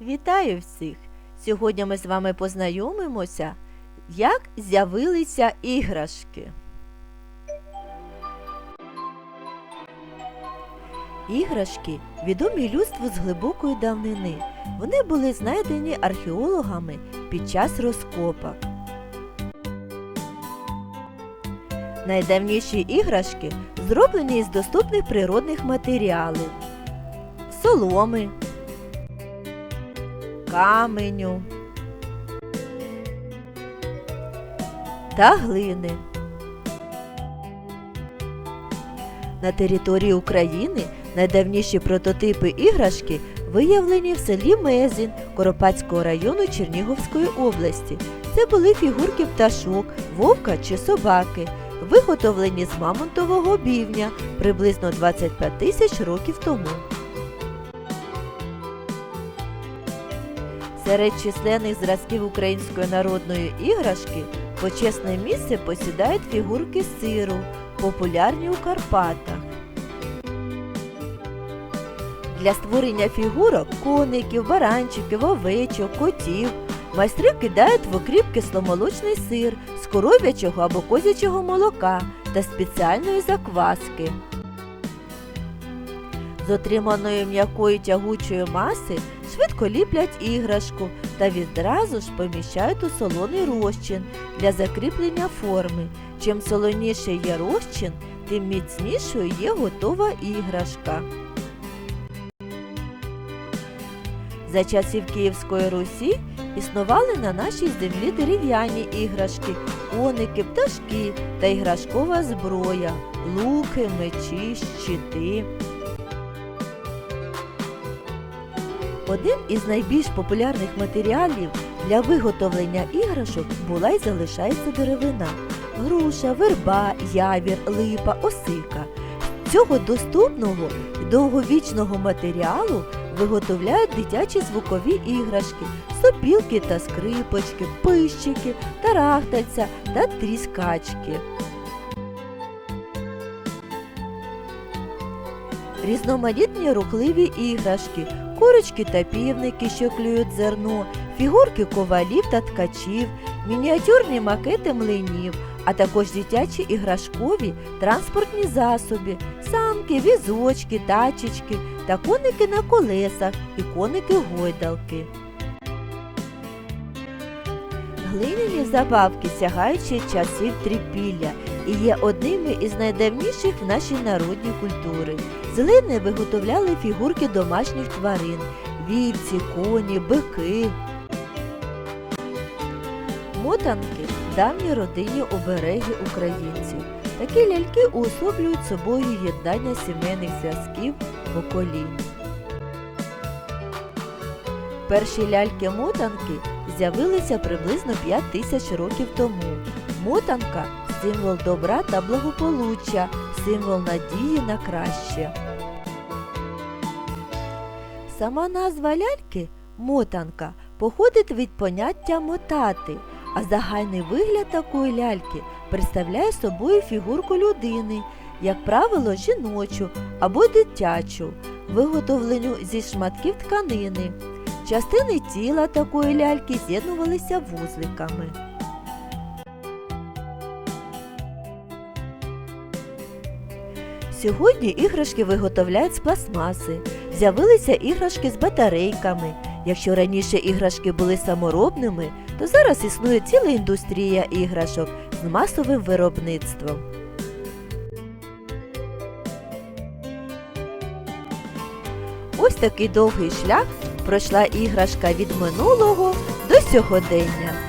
Вітаю всіх! Сьогодні ми з вами познайомимося, як з'явилися іграшки. Іграшки відомі людству з глибокої давнини. Вони були знайдені археологами під час розкопок. Найдавніші іграшки зроблені із доступних природних матеріалів соломи, каменю та глини. На території України найдавніші прототипи іграшки виявлені в селі Мезін Коропатського району Чернігівської області. Це були фігурки пташок, вовка чи собаки, виготовлені з мамонтового бівня приблизно 25 тисяч років тому. Серед численних зразків української народної іграшки почесне місце посідають фігурки сиру, популярні у Карпатах. Для створення фігурок коників, баранчиків, овечок, котів майстри кидають в окріп кисломолочний сир з коров'ячого або козячого молока та спеціальної закваски. З отриманої м'якої тягучої маси швидко ліплять іграшку та відразу ж поміщають у солоний розчин для закріплення форми. Чим солоніший є розчин, тим міцнішою є готова іграшка. За часів Київської Русі існували на нашій землі дерев'яні іграшки, коники, пташки та іграшкова зброя, луки, мечі, щити. Один із найбільш популярних матеріалів для виготовлення іграшок була й залишається деревина. Груша, верба, явір, липа, осика. Цього доступного довговічного матеріалу виготовляють дитячі звукові іграшки, сопілки та скрипочки, пищики, тарахтальця та тріскачки. Різноманітні рухливі іграшки, курочки та півники, що клюють зерно, фігурки ковалів та ткачів, мініатюрні макети млинів, а також дитячі іграшкові транспортні засоби, санки, візочки, тачечки та коники на колесах і коники-гойдалки. Глиняні забавки сягають ще часів трипілля і є одними із найдавніших в нашій народній культурі. З виготовляли фігурки домашніх тварин, вівці, коні, бики. Мотанки давні родинні обереги українців. Такі ляльки уособлюють собою єднання сімейних зв'язків поколінь. Перші ляльки-мотанки з'явилися приблизно 5 тисяч років тому. Мотанка символ добра та благополуччя, символ надії на краще. Сама назва ляльки мотанка походить від поняття мотати, а загальний вигляд такої ляльки представляє собою фігурку людини, як правило, жіночу або дитячу, виготовлену зі шматків тканини. Частини тіла такої ляльки з'єднувалися вузликами. Сьогодні іграшки виготовляють з пластмаси. З'явилися іграшки з батарейками. Якщо раніше іграшки були саморобними, то зараз існує ціла індустрія іграшок з масовим виробництвом. Ось такий довгий шлях пройшла іграшка від минулого до сьогодення.